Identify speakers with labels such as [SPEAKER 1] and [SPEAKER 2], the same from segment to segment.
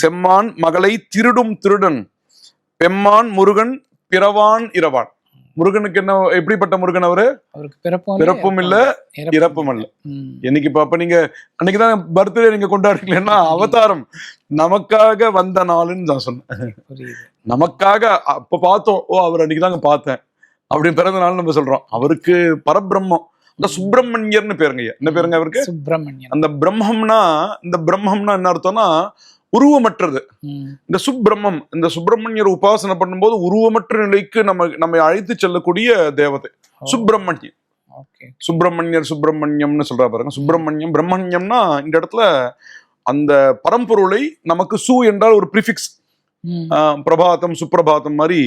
[SPEAKER 1] செம்மான் மகளை திருடும் திருடன். பெம்மான் முருகன் பிறவான் இரவான். முருகனுக்கு என்ன எப்படிப்பட்ட முருகன் அவரு?
[SPEAKER 2] பிறப்பும்
[SPEAKER 1] இல்ல இறப்பும் அல்ல
[SPEAKER 2] ம்.
[SPEAKER 1] என்னைக்கு அப்ப நீங்க அன்னைக்கு தான் பர்த்டே நீங்க கொண்டாடுறீங்களா அவதாரம். நமக்காக வந்த நாளுன்னு நான் சொன்னேன். நமக்காக அப்ப பார்த்தோம் ஓ அவர் அன்னைக்கு தாங்க பார்த்தேன். அப்படின்னு பிறந்த நாள் நம்ம சொல்றோம். அவருக்கு பரபிரம்மம். இந்த சுப்பிரமணியர்னு பேருங்க என்ன பேருங்க அவருக்கு?
[SPEAKER 2] சுப்பிரமணியன்.
[SPEAKER 1] அந்த பிரம்மம்னா இந்த பிரம்மம்னா என்ன அர்த்தம்னா உருவமற்றது. இந்த சுப்பிரம்மம் இந்த சுப்பிரமணியர் உபாசனை பண்ணும்போது உருவமற்ற நிலைக்கு நம்ம நம்மை அழைத்து செல்லக்கூடிய தேவதை.
[SPEAKER 2] ஓகே.
[SPEAKER 1] சுப்பிரமணியர் சுப்பிரமணியம்னு சொல்றா பாருங்க. சுப்பிரமணியம் பிரம்மண்யம்னா இந்த இடத்துல அந்த பரம்பொருளை நமக்கு சு என்றால் ஒரு ப்ரிஃபிக்ஸ் பிரபாதம் சுப்பிரபாதம் மாதிரி.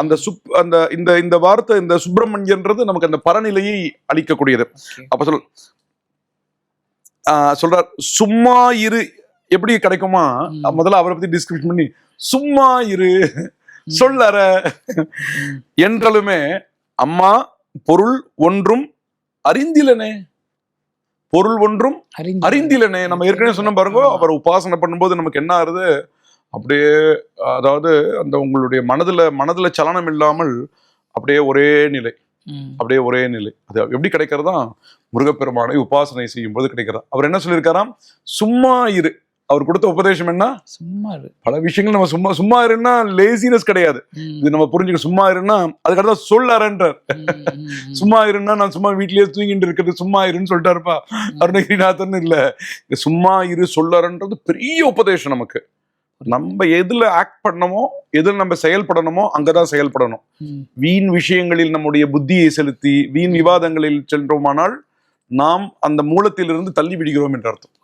[SPEAKER 1] அந்த சுப் அந்த இந்த இந்த வார்த்தை இந்த சுப்பிரமணியன்றது நமக்கு அந்த பரநிலையை அளிக்கக்கூடியது. அப்ப சொல் சொல்றார் சும்மா இரு எப்படி கிடைக்குமா. முதல்ல அவரை பத்தி டிஸ்கிரிப்ஷன் பண்ணி சும்மா இரு சொல்லற. என்றாலுமே அம்மா பொருள் ஒன்றும் அறிந்திலனே. பொருள் ஒன்றும்
[SPEAKER 2] அறிந்து-
[SPEAKER 1] அறிந்திலனே. நம்ம ஏற்கனவே சொன்ன பாருங்க. அவர் உபாசனை பண்ணும்போது நமக்கு என்ன ஆறுது? அப்படியே அதாவது அந்த உங்களுடைய மனதுல மனதுல சலனம் இல்லாமல் அப்படியே ஒரே நிலை. அப்படியே ஒரே நிலை. அது எப்படி கிடைக்கிறதா? முருகப்பெருமானை உபாசனை செய்யும் போது கிடைக்கிறதா? அவர் என்ன சொல்லியிருக்காராம்? சும்மா இரு. அவர் கொடுத்த உபதேசம் என்ன?
[SPEAKER 2] சும்மா இரு.
[SPEAKER 1] பல விஷயங்கள் நம்ம சும்மா சும்மா இருன்னா லேசினஸ் கிடையாது. இது நம்ம புரிஞ்சுக்க சும்மா இருன்னா அதுக்கடுத்த சொல்லறன்றார். சும்மா இருன்னா நான் சும்மா வீட்லயே தூங்கிட்டு இருக்கிறது சும்மா இருன்னு சொல்லிட்டாருப்பா. அருணகிரிநாதன் இல்ல. சும்மா இரு சொல்லறன்றது பெரிய உபதேசம் நமக்கு. நம்ம எதுல ஆக்ட் பண்ணணுமோ எதுல நம்ம செயல்படணுமோ அங்கதான் செயல்படணும். வீண் விஷயங்களில் நம்முடைய புத்தியை செலுத்தி வீண் விவாதங்களில் சென்றோமானால் நாம் அந்த மூலத்திலிருந்து தள்ளி விடுகிறோம் என்ற அர்த்தம்.